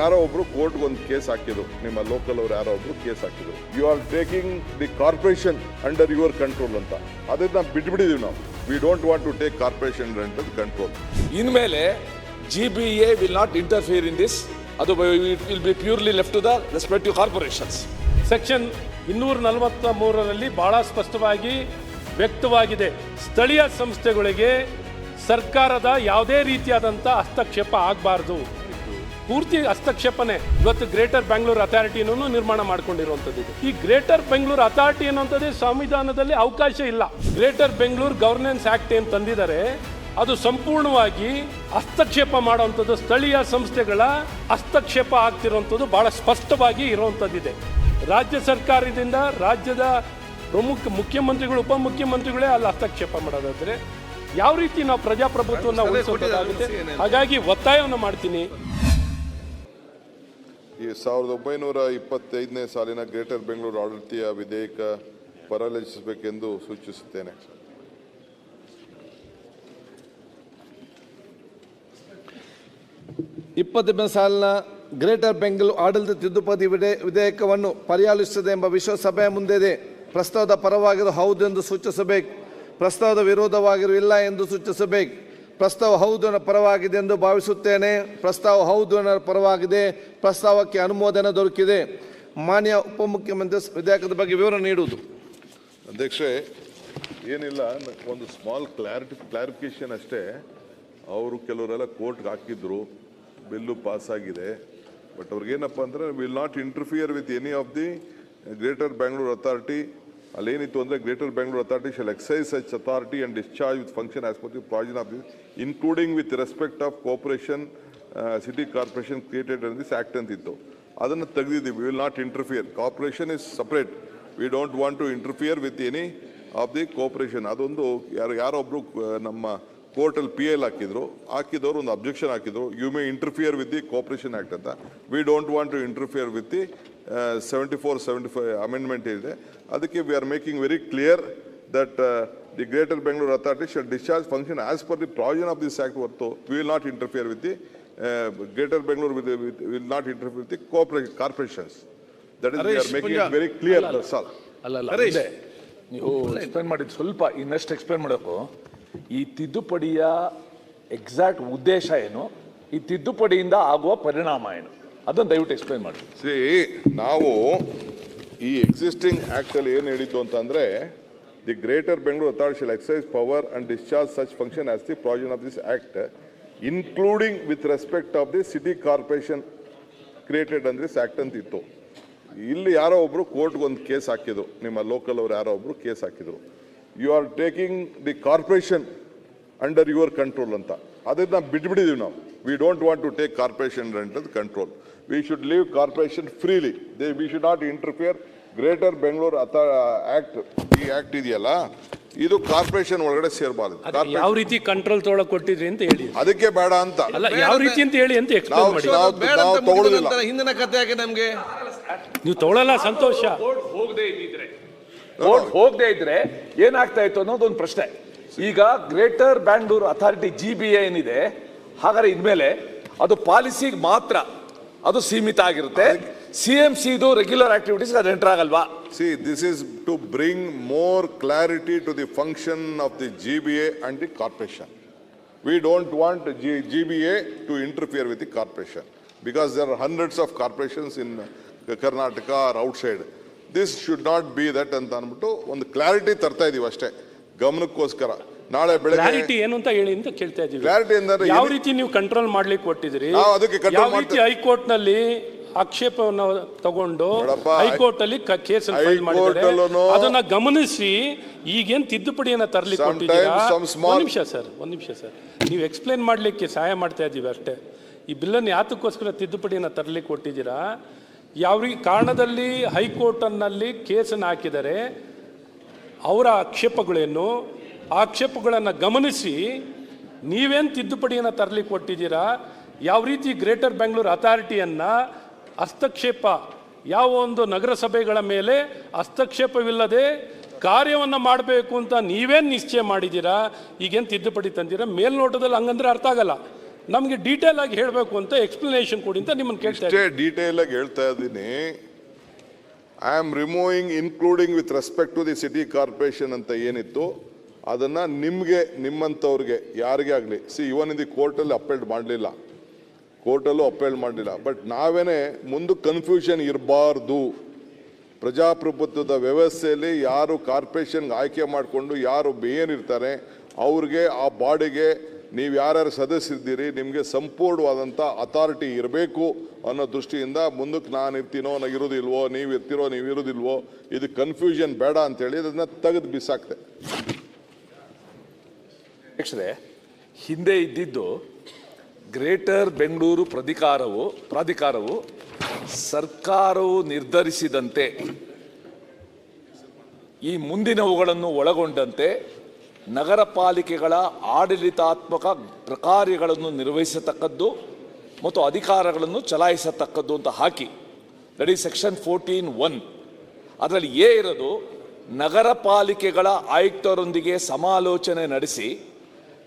ಯಾರೋ ಒಬ್ರು ಕೋರ್ಟ್ ಒಂದು ಕೇಸ್ ಹಾಕಿದ್ರು. ನಿಮ್ಮ ಲೋಕಲ್ ಅವ್ರು ಯಾರೋ ಒಬ್ರು ಕೇಸ್ ಹಾಕಿದ್ರು. You are taking the corporation under your control ಅಂತ. ಅದನ್ನ ಬಿಟ್ಬಿಟ್ಟಿದೀವಿ ನಾವು. We don't want to take corporation under control ಇನ್ಮೇಲೆ G B A will not interfere in this ಅದು it will be purely left to the respective corporations section ಇನ್ನೂರ ನಲವತ್ತ ಮೂರರಲ್ಲಿ ಬಹಳ ಸ್ಪಷ್ಟವಾಗಿ ವ್ಯಕ್ತವಾಗಿದೆ. ಸ್ಥಳೀಯ ಸಂಸ್ಥೆಗಳಿಗೆ ಸರ್ಕಾರದ ಯಾವುದೇ ರೀತಿಯಾದಂಥ ಹಸ್ತಕ್ಷೇಪ ಆಗಬಾರ್ದು. ಪೂರ್ತಿ ಹಸ್ತಕ್ಷೇಪನೆ ಇವತ್ತು ಗ್ರೇಟರ್ ಬೆಂಗಳೂರು ಅಥಾರಿಟಿನೂ ನಿರ್ಮಾಣ ಮಾಡ್ಕೊಂಡಿರುವಂಥದ್ದು ಇದು. ಈ ಗ್ರೇಟರ್ ಬೆಂಗಳೂರು ಅಥಾರಿಟಿ ಅನ್ನುವಂಥದ್ದು ಸಂವಿಧಾನದಲ್ಲಿ ಅವಕಾಶ ಇಲ್ಲ. ಗ್ರೇಟರ್ ಬೆಂಗಳೂರು ಗವರ್ನೆನ್ಸ್ ಆಕ್ಟ್ ಏನು ತಂದಿದ್ದಾರೆ ಅದು ಸಂಪೂರ್ಣವಾಗಿ ಹಸ್ತಕ್ಷೇಪ ಮಾಡುವಂಥದ್ದು ಸ್ಥಳೀಯ ಸಂಸ್ಥೆಗಳ ಹಸ್ತಕ್ಷೇಪ ಆಗ್ತಿರುವಂಥದ್ದು ಬಹಳ ಸ್ಪಷ್ಟವಾಗಿ ಇರುವಂಥದ್ದಿದೆ. ರಾಜ್ಯ ಸರ್ಕಾರದಿಂದ ರಾಜ್ಯದ ಪ್ರಮುಖ ಮುಖ್ಯಮಂತ್ರಿಗಳು ಉಪಮುಖ್ಯಮಂತ್ರಿಗಳೇ ಅಲ್ಲಿ ಹಸ್ತಕ್ಷೇಪ ಮಾಡೋದಾದರೆ ಯಾವ ರೀತಿ ನಾವು ಪ್ರಜಾಪ್ರಭುತ್ವವನ್ನು ಉಳಿಸೋದಾಗುತ್ತೆ ಹಾಗಾಗಿ ಒತ್ತಾಯವನ್ನು ಮಾಡ್ತೀನಿ. ಈ ಸಾವಿರದ ಒಂಬೈನೂರ ಇಪ್ಪತ್ತೈದನೇ ಸಾಲಿನ ಗ್ರೇಟರ್ ಬೆಂಗಳೂರು ಆಡಳಿತೀಯ ವಿಧೇಯಕ ಪರಾಲೋಚಿಸಬೇಕೆಂದು ಸೂಚಿಸುತ್ತೇನೆ. ಇಪ್ಪತ್ತನೇ ಸಾಲಿನ ಗ್ರೇಟರ್ ಬೆಂಗಳೂರು ಆಡಳಿತ ತಿದ್ದುಪಡಿ ವಿಧೇ- ವಿಧೇಯಕವನ್ನು ಪರ್ಯಾಲೋಚಿಸದೆ ಎಂಬ ವಿಶ್ವಸಭೆಯ ಮುಂದಿದೆ ಪ್ರಸ್ತಾವದ ಪರವಾಗಿರೋ ಹೌದು ಎಂದು ಸೂಚಿಸಬೇಕು. ಪ್ರಸ್ತಾವದ ವಿರೋಧವಾಗಿರೋ ಇಲ್ಲ ಎಂದು ಸೂಚಿಸಬೇಕು. ಪ್ರಸ್ತಾವ ಹೌದು ಪರವಾಗಿದೆ ಎಂದು ಭಾವಿಸುತ್ತೇನೆ. ಪ್ರಸ್ತಾವ ಹೌದು ಪರವಾಗಿದೆ. ಪ್ರಸ್ತಾವಕ್ಕೆ ಅನುಮೋದನೆ ದೊರಕಿದೆ. ಮಾನ್ಯ ಉಪಮುಖ್ಯಮಂತ್ರಿ ವಿಧೇಯಕದ ಬಗ್ಗೆ ವಿವರ ನೀಡುವುದು. ಅಧ್ಯಕ್ಷೆ, ಏನಿಲ್ಲ, ಒಂದು ಸ್ಮಾಲ್ ಕ್ಲಾರಿಟಿ ಕ್ಲಾರಿಫಿಕೇಶನ್ ಅಷ್ಟೇ. ಅವರು ಕೆಲವರೆಲ್ಲ ಕೋರ್ಟ್ಗೆ ಹಾಕಿದ್ರು. ಬಿಲ್ಲು ಆಗಿದೆ ಬಟ್ ಅವ್ರಿಗೇನಪ್ಪ ಅಂದರೆ will not interfere with any of the greater Bangalore authority ಅಲ್ಲೇನಿತ್ತು ಅಂದರೆ greater Bengaluru authority shall exercise such authority and discharge with function as per the provision of this including with respect of corporation city corporation created this act ಅಂತಿತ್ತು. ಅದನ್ನು ತೆಗೆದಿದ್ದೀವಿ. Will not interfere corporation is separate we don't want to interfere with any of the corporation ಅದೊಂದು ಯಾರು ಯಾರೊಬ್ಬರು ಆ, ನಮ್ಮ ಕೋರ್ಟಲ್ಲಿ P L ಹಾಕಿದ್ರು ಹಾಕಿದವರು ಒಂದು ಅಬ್ಜೆಕ್ಷನ್ ಹಾಕಿದ್ರು you may interfere with the corporation act ಅಂತ. We don't want to interfere with the seventy four seventy five amendment ಇದೆ. ಅದಕ್ಕೆ we are making very clear that the greater Bengaluru authority shall discharge function as per the provision of this act ಹೊರತು we will not interfere with the greater Bengaluru with will not interfere with the corporation corporations that is we are making it very clear ಅಲ್ಲ. ನೀವು explain ಮಾಡಿದ್ದು ಸ್ವಲ್ಪ ಇನ್ನಷ್ಟು explain ಮಾಡೋಕು. ಈ ತಿದ್ದುಪಡಿಯ exact ಉದ್ದೇಶ ಏನು? ಈ ತಿದ್ದುಪಡಿಯಿಂದ ಆಗುವ ಪರಿಣಾಮ ಏನು? ಅದನ್ನು ದಯವಿಟ್ಟು ಎಕ್ಸ್ಪ್ಲೈನ್ ಮಾಡಿ. ಸಿ, ನಾವು ಈ ಎಕ್ಸಿಸ್ಟಿಂಗ್ ಆ್ಯಕ್ಟಲ್ಲಿ ಏನು ಹೇಳಿದ್ದು ಅಂತಂದರೆ the greater Bengaluru authority exercise power and discharge such function as the provision of this act including with respect of the city corporation created ಅಂದ್ರೆ ದಿಸ್ ಆಕ್ಟ್ ಅಂತ ಇತ್ತು ಇಲ್ಲಿ ಯಾರೋ ಒಬ್ಬರು ಕೋರ್ಟ್ಗೆ ಒಂದು ಕೇಸ್ ಹಾಕಿದ್ರು, ನಿಮ್ಮ ಲೋಕಲ್ ಅವ್ರು ಯಾರೋ ಒಬ್ಬರು ಕೇಸ್ ಹಾಕಿದ್ರು. You are taking the corporation under your control ಅಂತ. ಅದನ್ನು ಬಿಟ್ಬಿಟ್ಟಿದ್ದೀವಿ ನಾವು. We don't want to take corporation under control we should leave corporation freely they we should not interfere greater Bengaluru ಅಥ ಆ್ಯಕ್ಟ್ ಈ ಆ್ಯಕ್ಟ್ ಇದೆಯಲ್ಲ ಇದು corporation ಒಳಗಡೆ ಸೇರಬಾರದು. ಯಾವ ರೀತಿ ಕಂಟ್ರೋಲ್ ತೊಗೊಳಕ್ ಕೊಟ್ಟಿದ್ರಿ ಅಂತ ಹೇಳಿ. ಅದಕ್ಕೆ ಬೇಡ ಅಂತ. ಅಲ್ಲ ಯಾವ ರೀತಿ ಅಂತ ಹೇಳಿ ಅಂತ ಎಕ್ಸ್ಪ್ಲೇನ್ ಮಾಡಿ. ನಾವು ತಗೊಳ್ಳೋದಿಲ್ಲ ಹಿಂದಿನ ಕಥೆ ಯಾಕೆ ನಮಗೆ? ನೀವು ತಗೊಳ್ಳಲ್ಲ ಸಂತೋಷ. ಹೋಗದೆ ಇದ್ದಿದ್ರೆ ಕೋರ್ಟ್ ಹೋಗದೆ ಇದ್ರೆ ಏನಾಗ್ತಾ ಇತ್ತು ಅನ್ನೋದು ಒಂದು ಪ್ರಶ್ನೆ. ಈಗ greater Bangalore authority G B ಏನಿದೆ, ಹಾಗಾದ್ರೆ ಇನ್ಮೇಲೆ ಅದು ಪಾಲಿಸಿಗೆ ಮಾತ್ರ ಅದು ಸೀಮಿತ ಆಗಿರುತ್ತೆ. C M Siddu regular activities ಅದು ಎಂಟರ್ ಆಗಲ್ವಾ? To this is to bring more clarity to the function of the GBA the corporation we don't want G B GBA to interfere with the corporation because there are hundreds of corporations in Karnataka are outside. This should not be that ಅಂತ ಅಂದ್ಬಿಟ್ಟು ಒಂದು clarity ತರ್ತಾ ಇದೀವಿ ಅಷ್ಟೇ. ಗಮನಕ್ಕೋಸ್ಕರ. ನಾಳೆ clarity ಬೆಳಗ್ಗೆ ಏನು ಅಂತ ಹೇಳಿ ಅಂತ ಕೇಳ್ತಾ ಇದೀವಿ. ಕ್ಲಾರಿಟಿ ಅಂದ್ರೆ ಯಾವ ಏನು- ರೀತಿ ನೀವು ಕಂಟ್ರೋಲ್ ಮಾಡ್ಲಿಕ್ಕೆ ಕೊಟ್ಟಿದ್ರಿ ನಾವು ಅದಕ್ಕೆ control ಯಾವ ರೀತಿ ಹೈಕೋರ್ಟ್ನಲ್ಲಿ ಹೈಕೋರ್ಟ್ನಲ್ಲಿ ಆಕ್ಷೇಪವನ್ನು ತಗೊಂಡು ನೋಡಪ್ಪ, ಹೈಕೋರ್ಟ್ ಅಲ್ಲಿ ಕೇಸ್ ಫೈಲ್ ಹೈಕೋರ್ಟ್ ಮಾಡಿದ್ದಾರೆ? ಅಲ್ಲೂನು- ಅದನ್ನ ಗಮನಿಸಿ ಈಗೇನ್ ತಿದ್ದುಪಡಿಯನ್ನ ತರ್ಲಿಕ್ಕೆ Sometimes ಕೊಟ್ಟಿದ್ದೀರಾ? some small- ಒಂದ್ ನಿಮಿಷ ಸರ್ ಒಂದ್ ನಿಮಿಷ ಸರ್. ನೀವು ಎಕ್ಸ್ಪ್ಲೇನ್ ಮಾಡ್ಲಿಕ್ಕೆ ಸಹಾಯ ಮಾಡ್ತಾ ಇದ್ದೀವಿ ಅಷ್ಟೇ. ಈ ಬಿಲ್ಲನ್ನು ಯಾತಕ್ಕೋಸ್ಕರ ತಿದ್ದುಪಡಿಯನ್ನ ತರಲಿಕ್ಕೆ ಕೊಟ್ಟಿದ್ದೀರಾ? ಯಾವ ಕಾರಣದಲ್ಲಿ ಹೈಕೋರ್ಟ್ನಲ್ಲಿ ಕೇಸನ್ನು ಹಾಕಿದರೆ ಅವರ ಆಕ್ಷೇಪಗಳೇನು? ಆಕ್ಷೇಪಗಳನ್ನು ಗಮನಿಸಿ ನೀವೇನು ತಿದ್ದುಪಡಿಯನ್ನು ತರಲಿಕ್ಕೆ ಕೊಟ್ಟಿದ್ದೀರಾ ಯಾವ ರೀತಿ ಗ್ರೇಟರ್ ಬೆಂಗಳೂರು ಅಥಾರಿಟಿಯನ್ನು ಹಸ್ತಕ್ಷೇಪ, ಯಾವ ಒಂದು ನಗರಸಭೆಗಳ ಮೇಲೆ ಹಸ್ತಕ್ಷೇಪವಿಲ್ಲದೆ ಕಾರ್ಯವನ್ನು ಮಾಡಬೇಕು ಅಂತ ನೀವೇನು ನಿಶ್ಚಯ ಮಾಡಿದ್ದೀರಾ? ಈಗೇನು ತಿದ್ದುಪಡಿ ತಂದಿರ? ಮೇಲ್ನೋಟದಲ್ಲಿ ಹಂಗಂದ್ರೆ ಅರ್ಥ ಆಗಲ್ಲ. ನಮಗೆ ಡೀಟೇಲ್ ಆಗಿ ಹೇಳಬೇಕು ಅಂತ ಎಕ್ಸ್ಪ್ಲನೇಷನ್ ಕೊಡಿ ಅಂತ ನಿಮ್ಮನ್ನು ಕೇಳ್ತಾ ಇಷ್ಟೇ ಡೀಟೇಲ್ ಆಗಿ ಹೇಳ್ತಾ ಇದ್ದೀನಿ. I am removing including with respect to the city corporation ಅಂತ ಏನಿತ್ತು ಅದನ್ನು ನಿಮಗೆ ನಿಮ್ಮಂಥವ್ರಿಗೆ ಯಾರಿಗೇ ಆಗಲಿ. ಸಿ ಇವನ್ ಇದು ಕೋರ್ಟಲ್ಲಿ ಅಪೇಲ್ಡ್ ಮಾಡಲಿಲ್ಲ. ಕೋರ್ಟಲ್ಲೂ ಅಪೇಲ್ ಮಾಡಲಿಲ್ಲ. ಬಟ್ ನಾವೇನೇ ಮುಂದೆ ಕನ್ಫ್ಯೂಷನ್ ಇರಬಾರ್ದು. ಪ್ರಜಾಪ್ರಭುತ್ವದ ವ್ಯವಸ್ಥೆಯಲ್ಲಿ ಯಾರು ಕಾರ್ಪೊರೇಷನ್ಗೆ ಆಯ್ಕೆ ಮಾಡಿಕೊಂಡು ಯಾರು ಏನಿರ್ತಾರೆ ಅವ್ರಿಗೆ ಆ ಬಾಡಿಗೆ ನೀವು ಯಾರ್ಯಾರು ಸದಸ್ಯರಿದ್ದೀರಿ, ನಿಮಗೆ ಸಂಪೂರ್ಣವಾದಂಥ ಅಥಾರಿಟಿ ಇರಬೇಕು ಅನ್ನೋ ದೃಷ್ಟಿಯಿಂದ ಮುಂದಕ್ಕೆ ನಾನು ಇರ್ತೀನೋ ನಾನು ಇರೋದಿಲ್ವೋ, ನೀವು ಇರ್ತೀರೋ ನೀವು ಇರೋದಿಲ್ವೋ, ಇದು ಕನ್ಫ್ಯೂಷನ್ ಬೇಡ ಅಂತೇಳಿ ಅದನ್ನ ತೆಗೆದು ಬಿಸಾಕ್ತೆ ಅಧ್ಯಕ್ಷರೇ ಹಿಂದೆ ಇದ್ದಿದ್ದು ಗ್ರೇಟರ್ ಬೆಂಗಳೂರು ಪ್ರಾಧಿಕಾರವು ಪ್ರಾಧಿಕಾರವು ಸರ್ಕಾರವು ನಿರ್ಧರಿಸಿದಂತೆ, ಈ ಮುಂದಿನವುಗಳನ್ನು ಒಳಗೊಂಡಂತೆ ನಗರ ಪಾಲಿಕೆಗಳ ಆಡಳಿತಾತ್ಮಕ ಕಾರ್ಯಗಳನ್ನು ನಿರ್ವಹಿಸತಕ್ಕದ್ದು ಮತ್ತು ಅಧಿಕಾರಗಳನ್ನು ಚಲಾಯಿಸತಕ್ಕದ್ದು ಅಂತ ಹಾಕಿ. ರೆಡಿ ಸೆಕ್ಷನ್ ಫೋರ್ಟೀನ್ ಒನ್ ಅದರಲ್ಲಿ ಏ ಇರೋದು ನಗರ ಪಾಲಿಕೆಗಳ ಆಯುಕ್ತರೊಂದಿಗೆ ಸಮಾಲೋಚನೆ ನಡೆಸಿ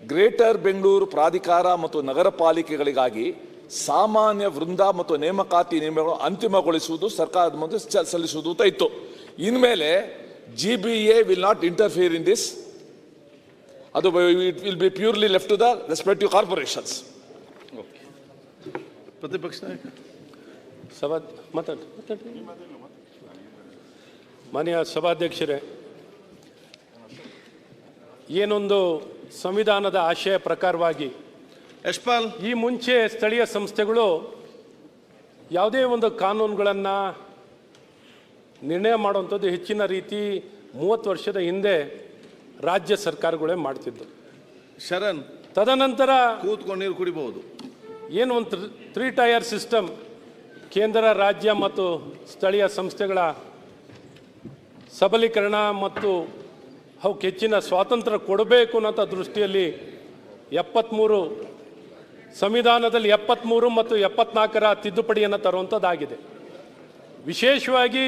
ಗ್ರೇಟರ್ ಬೆಂಗಳೂರು ಪ್ರಾಧಿಕಾರ ಮತ್ತು ನಗರ ಪಾಲಿಕೆಗಳಿಗಾಗಿ ಸಾಮಾನ್ಯ ವೃಂದ ಮತ್ತು ನೇಮಕಾತಿ ನಿಯಮಗಳು ಅಂತಿಮಗೊಳಿಸುವುದು ಸರ್ಕಾರದ ಮುಂದೆ ಸಲ್ಲಿಸುವುದು ಅಂತ ಇತ್ತು. ಇನ್ಮೇಲೆ G B A will not interfere in this ಅದು it will be purely left to the respective corporations. ಪ್ರತಿಪಕ್ಷ ನಾಯಕ. ಸಭಾ ಮಾತಾಡಿ ಮಾತಾಡಿ. ಮಾನ್ಯ ಸಭಾಧ್ಯಕ್ಷರೇ ಏನೊಂದು ಸಂವಿಧಾನದ ಆಶಯ ಪ್ರಕಾರವಾಗಿ ಯಶ್ಪಾಲ್. ಈ ಮುಂಚೆ ಸ್ಥಳೀಯ ಸಂಸ್ಥೆಗಳು ಯಾವುದೇ ಒಂದು ಕಾನೂನುಗಳನ್ನು ನಿರ್ಣಯ ಮಾಡುವಂಥದ್ದು ಹೆಚ್ಚಿನ ರೀತಿ ಮೂವತ್ತು ವರ್ಷದ ಹಿಂದೆ ರಾಜ್ಯ ಸರ್ಕಾರಗಳೇ ಮಾಡ್ತಿದ್ದು. ಶರಣ್ ತದನಂತರ ಕೂತ್ಕೊಂಡು ನೀರು ಕುಡಿಬಹುದು. ಏನು ಒಂದು ತ್ರೀ ಟೈರ್ ಸಿಸ್ಟಮ್ ಕೇಂದ್ರ ರಾಜ್ಯ ಮತ್ತು ಸ್ಥಳೀಯ ಸಂಸ್ಥೆಗಳ ಸಬಲೀಕರಣ ಮತ್ತು ಅವಕ್ಕೆ ಹೆಚ್ಚಿನ ಸ್ವಾತಂತ್ರ್ಯ ಕೊಡಬೇಕು ಅನ್ನೋ ದೃಷ್ಟಿಯಲ್ಲಿ ಎಪ್ಪತ್ತ್ಮೂರು ಸಂವಿಧಾನದಲ್ಲಿ ಎಪ್ಪತ್ತ್ಮೂರು ಮತ್ತು ಎಪ್ಪತ್ನಾಲ್ಕರ ತಿದ್ದುಪಡಿಯನ್ನು ತರುವಂಥದ್ದಾಗಿದೆ. ವಿಶೇಷವಾಗಿ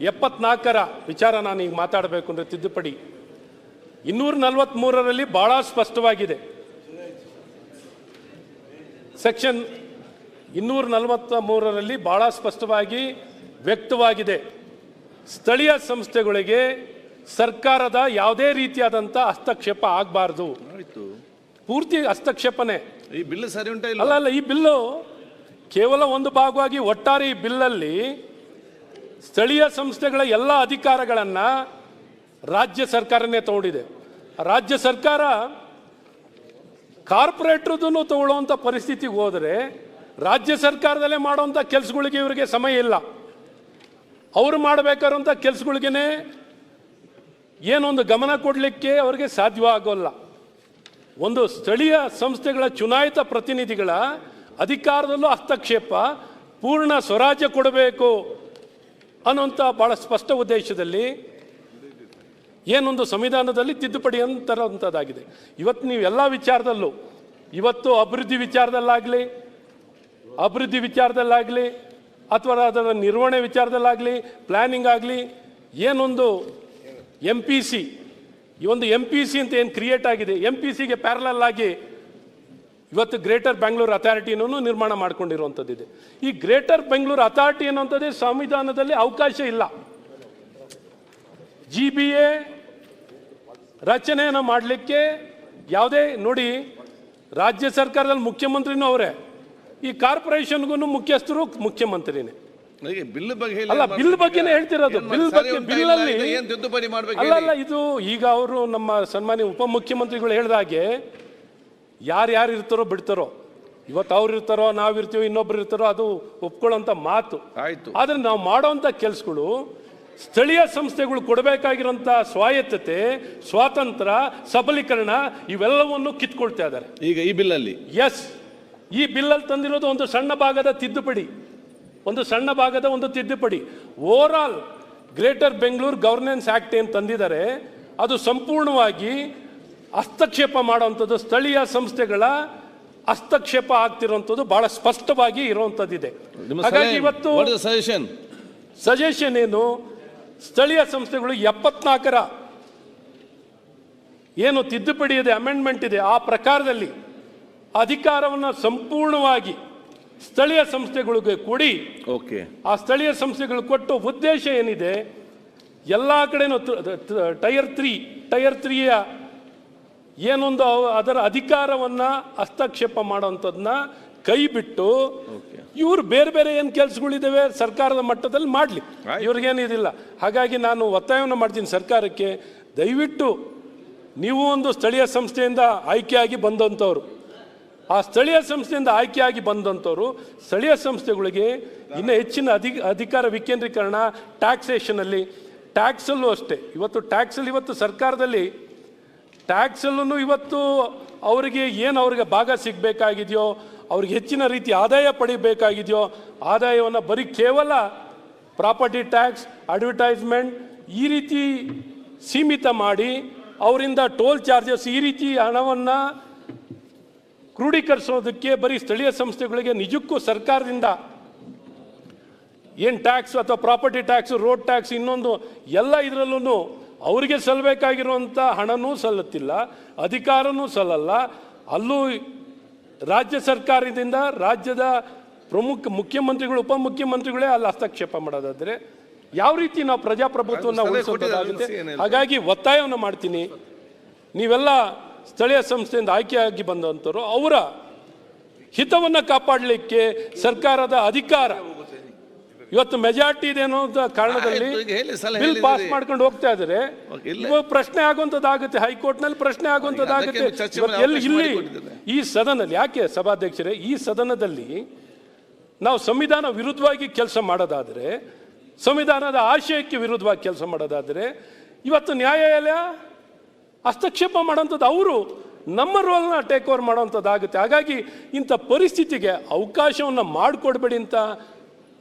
ಎಪ್ಪತ್ನಾಲ್ಕರ ವಿಚಾರ ನಾನು ಈಗ ಮಾತಾಡಬೇಕು ಅಂದರೆ ತಿದ್ದುಪಡಿ. ಇನ್ನೂರ ನಲವತ್ತ್ಮೂರರಲ್ಲಿ ಭಾಳ ಸ್ಪಷ್ಟವಾಗಿದೆ. ಸೆಕ್ಷನ್ ಇನ್ನೂರ ನಲವತ್ತ ಮೂರರಲ್ಲಿ ಭಾಳ ಸ್ಪಷ್ಟವಾಗಿ ವ್ಯಕ್ತವಾಗಿದೆ. ಸ್ಥಳೀಯ ಸಂಸ್ಥೆಗಳಿಗೆ ಸರ್ಕಾರದ ಯಾವುದೇ ರೀತಿಯಾದಂಥ ಹಸ್ತಕ್ಷೇಪ ಆಗಬಾರ್ದು. ಪೂರ್ತಿ ಹಸ್ತಕ್ಷೇಪನೆ. ಈ ಬಿಲ್ ಸರಿ ಅಲ್ಲ ಅಲ್ಲ ಈ ಬಿಲ್ಲು ಕೇವಲ ಒಂದು ಭಾಗವಾಗಿ ಒಟ್ಟಾರೆ ಈ ಬಿಲ್ಲಲ್ಲಿ ಸ್ಥಳೀಯ ಸಂಸ್ಥೆಗಳ ಎಲ್ಲ ಅಧಿಕಾರಗಳನ್ನು ರಾಜ್ಯ ಸರ್ಕಾರನೇ ತಗೊಂಡಿದೆ. ರಾಜ್ಯ ಸರ್ಕಾರ ಕಾರ್ಪೊರೇಟ್ರದನ್ನು ತಗೊಳ್ಳುವಂಥ ಪರಿಸ್ಥಿತಿಗೆ ಹೋದರೆ ರಾಜ್ಯ ಸರ್ಕಾರದಲ್ಲೇ ಮಾಡುವಂಥ ಕೆಲಸಗಳಿಗೆ ಇವರಿಗೆ ಸಮಯ ಇಲ್ಲ. ಅವರು ಮಾಡಬೇಕಾದಂಥ ಕೆಲಸಗಳಿಗೇ ಏನೊಂದು ಗಮನ ಕೊಡಲಿಕ್ಕೆ ಅವರಿಗೆ ಸಾಧ್ಯವಾಗೋಲ್ಲ ಒಂದು ಸ್ಥಳೀಯ ಸಂಸ್ಥೆಗಳ ಚುನಾಯಿತ ಪ್ರತಿನಿಧಿಗಳ ಅಧಿಕಾರದಲ್ಲೂ ಹಸ್ತಕ್ಷೇಪ, ಪೂರ್ಣ ಸ್ವರಾಜ್ಯ ಕೊಡಬೇಕು ಅನ್ನುವಂಥ ಭಾಳ ಸ್ಪಷ್ಟ ಉದ್ದೇಶದಲ್ಲಿ ಏನೊಂದು ಸಂವಿಧಾನದಲ್ಲಿ ತಿದ್ದುಪಡಿ ಅಂತರಂಥದ್ದಾಗಿದೆ ಇವತ್ತು ನೀವು ಎಲ್ಲ ವಿಚಾರದಲ್ಲೂ, ಇವತ್ತು ಅಭಿವೃದ್ಧಿ ವಿಚಾರದಲ್ಲಾಗಲಿ ಅಭಿವೃದ್ಧಿ ವಿಚಾರದಲ್ಲಾಗಲಿ, ಅಥವಾ ಅದರ ನಿರ್ವಹಣೆ ವಿಚಾರದಲ್ಲಾಗಲಿ ಪ್ಲ್ಯಾನಿಂಗ್ ಆಗಲಿ, ಏನೊಂದು ಎಂ ಪಿ ಸಿ ಈ ಒಂದು ಎಂ ಪಿ ಸಿ ಅಂತ ಏನು ಕ್ರಿಯೇಟ್ ಆಗಿದೆ ಎಂ ಪಿ ಸಿಗೆ ಪ್ಯಾರಲಲ್ ಆಗಿ ಇವತ್ತು ಗ್ರೇಟರ್ ಬೆಂಗಳೂರು ಅಥಾರಿಟಿನೂ ನಿರ್ಮಾಣ ಮಾಡ್ಕೊಂಡಿರುವಂಥದ್ದಿದೆ. ಈ ಗ್ರೇಟರ್ ಬೆಂಗಳೂರು ಅಥಾರಿಟಿ ಅನ್ನುವಂಥದ್ದೇ ಸಂವಿಧಾನದಲ್ಲಿ ಅವಕಾಶ ಇಲ್ಲ. ಜಿ ಬಿ ಎ ರಚನೆಯನ್ನು ಮಾಡಲಿಕ್ಕೆ ಯಾವುದೇ ನೋಡಿ ರಾಜ್ಯ ಸರ್ಕಾರದಲ್ಲಿ ಮುಖ್ಯಮಂತ್ರಿನೂ ಅವರೇ. ಈ ಕಾರ್ಪೊರೇಷನ್ಗೂ ಮುಖ್ಯಸ್ಥರು ಮುಖ್ಯಮಂತ್ರಿನೇ. ಬಿಲ್ ಬಗ್ಗೆ ಅಲ್ಲ ಬಿಲ್ ಬಗ್ಗೆನೇ ಹೇಳ್ತಿರೋದು. ಬಿಲ್ ಬಗ್ಗೆ ಬಿಲ್ಲಲ್ಲಿ ಅಲ್ಲಿ ಇದು ಏನ್ ತಿದ್ದುಪಡಿ ಮಾಡ್ಬೇಕು ಅಲ್ಲ ಇದು ಈಗ ಅವರು ನಮ್ಮ ಸನ್ಮಾನ್ಯ ಉಪಮುಖ್ಯಮಂತ್ರಿಗಳು ಹೇಳ್ದಾಗೆ ಯಾರ್ಯಾರು ಇರ್ತಾರೋ ಬಿಡ್ತಾರೋ. ಇವತ್ತು ಅವ್ರು ಇರ್ತಾರೋ ನಾವಿರ್ತೀವೋ ಇನ್ನೊಬ್ರು ಇರ್ತಾರೋ ಅದು ಒಪ್ಕೊಳ್ಳೋಂಥ ಮಾತು. ಆಯ್ತು. ಆದ್ರೆ ನಾವು ಮಾಡೋಂಥ ಕೆಲಸಗಳು ಸ್ಥಳೀಯ ಸಂಸ್ಥೆಗಳು ಕೊಡಬೇಕಾಗಿರೋಂಥ ಸ್ವಾಯತ್ತತೆ ಸ್ವಾತಂತ್ರ್ಯ ಸಬಲೀಕರಣ ಇವೆಲ್ಲವನ್ನು ಕಿತ್ಕೊಳ್ತಾ ಇದ್ದಾರೆ. ಈಗ ಈ ಬಿಲ್ಲಲ್ಲಿ? ಎಸ್ ಈ ಬಿಲ್ಲಲ್ಲಿ ತಂದಿರೋದು ಒಂದು ಸಣ್ಣ ಭಾಗದ ತಿದ್ದುಪಡಿ. ಒಂದು ಸಣ್ಣ ಭಾಗದ ಒಂದು ತಿದ್ದುಪಡಿ. Overall greater Bengaluru governance act ಏನು ತಂದಿದ್ದಾರೆ ಅದು ಸಂಪೂರ್ಣವಾಗಿ ಹಸ್ತಕ್ಷೇಪ ಮಾಡುವಂಥದ್ದು ಸ್ಥಳೀಯ ಸಂಸ್ಥೆಗಳ ಹಸ್ತಕ್ಷೇಪ ಆಗ್ತಿರುವಂಥದ್ದು ಬಹಳ ಸ್ಪಷ್ಟವಾಗಿ ಇರುವಂಥದ್ದಿದೆ. ಹಾಗಾಗಿ ಇವತ್ತು ಸಜೆಷನ್ ಸಜೆಷನ್ ಏನು? ಸ್ಥಳೀಯ ಸಂಸ್ಥೆಗಳು ಎಪ್ಪತ್ನಾಲ್ಕರ ಏನು ತಿದ್ದುಪಡಿ ಇದೆ ಅಮೆಂಡ್ಮೆಂಟ್ ಇದೆ ಆ ಪ್ರಕಾರದಲ್ಲಿ ಅಧಿಕಾರವನ್ನು ಸಂಪೂರ್ಣವಾಗಿ ಸ್ಥಳೀಯ ಸಂಸ್ಥೆಗಳಿಗೆ ಕೊಡಿ. ಓಕೆ ಆ ಸ್ಥಳೀಯ ಸಂಸ್ಥೆಗಳು ಕೊಟ್ಟು ಉದ್ದೇಶ ಏನಿದೆ ಎಲ್ಲ ಕಡೆನೂ ಟೈರ್ ತ್ರೀ ಟೈರ್ ತ್ರೀಯ ಏನೊಂದು ಅದರ ಅಧಿಕಾರವನ್ನು ಹಸ್ತಕ್ಷೇಪ ಮಾಡುವಂಥದ್ದನ್ನ ಕೈ ಬಿಟ್ಟು ಇವ್ರು ಬೇರೆ ಬೇರೆ ಏನು ಕೆಲಸಗಳಿದ್ದಾವೆ ಸರ್ಕಾರದ ಮಟ್ಟದಲ್ಲಿ ಮಾಡಲಿ. ಇವ್ರಿಗೇನಿದಿಲ್ಲ ಹಾಗಾಗಿ ನಾನು ಒತ್ತಾಯವನ್ನು ಮಾಡ್ತೀನಿ ಸರ್ಕಾರಕ್ಕೆ. ದಯವಿಟ್ಟು ನೀವು ಒಂದು ಸ್ಥಳೀಯ ಸಂಸ್ಥೆಯಿಂದ ಆಯ್ಕೆಯಾಗಿ ಬಂದಂಥವ್ರು. ಆ ಸ್ಥಳೀಯ ಸಂಸ್ಥೆಯಿಂದ ಆಯ್ಕೆಯಾಗಿ ಬಂದಂಥವ್ರು ಸ್ಥಳೀಯ ಸಂಸ್ಥೆಗಳಿಗೆ ಇನ್ನೂ ಹೆಚ್ಚಿನ ಅಧಿ ಅಧಿಕಾರ ವಿಕೇಂದ್ರೀಕರಣ ಟ್ಯಾಕ್ಸೇಷನಲ್ಲಿ. ಟ್ಯಾಕ್ಸಲ್ಲೂ ಅಷ್ಟೇ. ಇವತ್ತು ಟ್ಯಾಕ್ಸಲ್ಲಿ ಇವತ್ತು ಸರ್ಕಾರದಲ್ಲಿ ಟ್ಯಾಕ್ಸಲ್ಲೂ ಇವತ್ತು ಅವರಿಗೆ ಏನು ಅವ್ರಿಗೆ ಭಾಗ ಸಿಗಬೇಕಾಗಿದೆಯೋ ಅವ್ರಿಗೆ ಹೆಚ್ಚಿನ ರೀತಿ ಆದಾಯ ಪಡಿಬೇಕಾಗಿದೆಯೋ, ಆದಾಯವನ್ನು ಬರೀ ಕೇವಲ ಪ್ರಾಪರ್ಟಿ ಟ್ಯಾಕ್ಸ್, ಅಡ್ವರ್ಟೈಸ್ಮೆಂಟ್ ಈ ರೀತಿ ಸೀಮಿತ ಮಾಡಿ ಅವರಿಂದ ಟೋಲ್ ಚಾರ್ಜಸ್ ಈ ರೀತಿ ಹಣವನ್ನು ಕ್ರೋಢೀಕರಿಸೋದಕ್ಕೆ ಬರೀ ಸ್ಥಳೀಯ ಸಂಸ್ಥೆಗಳಿಗೆ ನಿಜಕ್ಕೂ ಸರ್ಕಾರದಿಂದ ಏನು ಟ್ಯಾಕ್ಸ್ ಅಥವಾ ಪ್ರಾಪರ್ಟಿ ಟ್ಯಾಕ್ಸ್, ರೋಡ್ ಟ್ಯಾಕ್ಸ್ ಇನ್ನೊಂದು ಎಲ್ಲ ಇದರಲ್ಲೂ ಅವರಿಗೆ ಸಲ್ಲಬೇಕಾಗಿರುವಂಥ ಹಣನೂ ಸಲ್ಲುತ್ತಿಲ್ಲ, ಅಧಿಕಾರನೂ ಸಲ್ಲಲ್ಲ. ಅಲ್ಲೂ ರಾಜ್ಯ ಸರ್ಕಾರದಿಂದ ರಾಜ್ಯದ ಪ್ರಮುಖ ಮುಖ್ಯಮಂತ್ರಿಗಳು ಉಪಮುಖ್ಯಮಂತ್ರಿಗಳೇ ಅಲ್ಲಿ ಹಸ್ತಕ್ಷೇಪ ಮಾಡೋದಾದರೆ ಯಾವ ರೀತಿ ನಾವು ಪ್ರಜಾಪ್ರಭುತ್ವವನ್ನು ಉಳಿಸೋದಾಗುತ್ತೆ ಹಾಗಾಗಿ ಒತ್ತಾಯವನ್ನು ಮಾಡ್ತೀನಿ. ನೀವೆಲ್ಲ ಸ್ಥಳೀಯ ಸಂಸ್ಥೆಯಿಂದ ಆಯ್ಕೆಯಾಗಿ ಬಂದಂಥವ್ರು ಅವರ ಹಿತವನ್ನು ಕಾಪಾಡಲಿಕ್ಕೆ ಸರ್ಕಾರದ ಅಧಿಕಾರ ಇವತ್ತು ಮೆಜಾರಿಟಿ ಇದೆ ಅನ್ನೋ ಕಾರಣದಲ್ಲಿ ಬಿಲ್ ಪಾಸ್ ಮಾಡ್ಕೊಂಡು ಹೋಗ್ತಾ ಇದ್ದಾರೆ. ಇವಾಗ ಪ್ರಶ್ನೆ ಆಗುವಂತದ್ದಾಗುತ್ತೆ ಹೈಕೋರ್ಟ್ನಲ್ಲಿ ಪ್ರಶ್ನೆ ಮಾಡಿ ಎಲ್ಲಿ ಇಲ್ಲಿ ಈ ಸದನದಲ್ಲಿ ಯಾಕೆ ಸಭಾಧ್ಯಕ್ಷರೇ ಈ ಸದನದಲ್ಲಿ ನಾವು ಸಂವಿಧಾನ ವಿರುದ್ಧವಾಗಿ ಕೆಲಸ ಮಾಡೋದಾದ್ರೆ ಸಂವಿಧಾನದ ಆಶಯಕ್ಕೆ ವಿರುದ್ಧವಾಗಿ ಕೆಲಸ ಮಾಡೋದಾದ್ರೆ ಇವತ್ತು ನ್ಯಾಯಾಲಯ ಹಸ್ತಕ್ಷೇಪ ಮಾಡೋಂಥದ್ದು ಅವರು ನಮ್ಮ ರೋಲ್ನ ಟೇಕ್ ಓವರ್ ಮಾಡೋವಂಥದ್ದಾಗುತ್ತೆ. ಹಾಗಾಗಿ ಇಂಥ ಪರಿಸ್ಥಿತಿಗೆ ಅವಕಾಶವನ್ನು ಮಾಡಿಕೊಡ್ಬೇಡಿ ಅಂತ